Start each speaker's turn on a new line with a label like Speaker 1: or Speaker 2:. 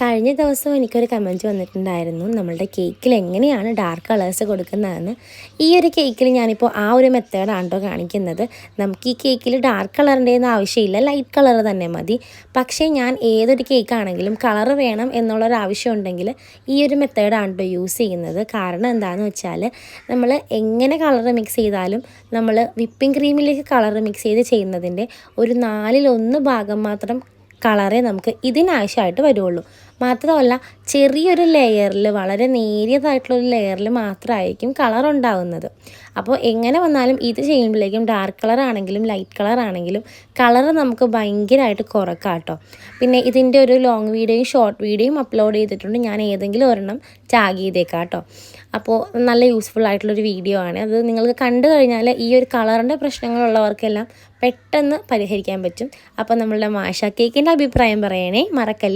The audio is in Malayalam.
Speaker 1: കഴിഞ്ഞ ദിവസം എനിക്കൊരു കമന്റ് വന്നിട്ടുണ്ടായിരുന്നു. നമ്മളുടെ കേക്കിൽ എങ്ങനെയാണ് ഡാർക്ക് കളേഴ്സ് കൊടുക്കുന്നതെന്ന്. ഈ ഒരു കേക്കിൽ ഞാനിപ്പോൾ ആ ഒരു മെത്തേഡാണ് കേട്ടോ കാണിക്കുന്നത്. നമുക്ക് ഈ കേക്കിൽ ഡാർക്ക് കളറിന്റെയൊന്നും ആവശ്യമില്ല. ലൈറ്റ് കളർ തന്നെ മതി. പക്ഷേ ഞാൻ ഏതൊരു കേക്കാണെങ്കിലും കളർ വേണം എന്നുള്ളൊരു ആവശ്യം ഉണ്ടെങ്കിൽ ഈ ഒരു മെത്തേഡാണ് കേട്ടോ യൂസ് ചെയ്യുന്നത്. കാരണം എന്താണെന്ന് വെച്ചാൽ നമ്മൾ എങ്ങനെ കളർ മിക്സ് ചെയ്താലും നമ്മൾ വിപ്പിംഗ് ക്രീമിലേക്ക് കളർ മിക്സ് ചെയ്ത് ചെയ്യുന്നതിന്റെ ഒരു നാലിലൊന്ന് ഭാഗം മാത്രം കളറേ നമുക്ക് ഇതിനാവശ്യമായിട്ട് വരുള്ളൂ. മാത്രമല്ല ചെറിയൊരു ലെയറിൽ വളരെ നേരിയതായിട്ടുള്ളൊരു ലെയറിൽ മാത്രമായിരിക്കും കളർ ഉണ്ടാവുന്നത്. അപ്പോൾ എങ്ങനെ വന്നാലും ഇത് ചെയ്യുമ്പോഴേക്കും ഡാർക്ക് കളർ ആണെങ്കിലും ലൈറ്റ് കളർ ആണെങ്കിലും കളർ നമുക്ക് ഭയങ്കരമായിട്ട് കുറക്കാം കേട്ടോ പിന്നെ ഇതിന്റെ ഒരു ലോങ് വീഡിയോയും ഷോർട്ട് വീഡിയോയും അപ്ലോഡ് ചെയ്തിട്ടുണ്ട്. ഞാൻ ഏതെങ്കിലും ഒരെണ്ണം ടാഗ് ചെയ്തേക്കാം കേട്ടോ അപ്പോൾ നല്ല യൂസ്ഫുൾ ആയിട്ടുള്ളൊരു വീഡിയോ ആണ്. അത് നിങ്ങൾക്ക് കണ്ടു കഴിഞ്ഞാൽ ഈ ഒരു കളറിന്റെ പ്രശ്നങ്ങളുള്ളവർക്കെല്ലാം പെട്ടെന്ന് പരിഹരിക്കാൻ പറ്റും. അപ്പോൾ നമ്മളുടെ മാഷ കേക്കിന്റെ അഭിപ്രായം പറയണേ മറക്കല്ലേ?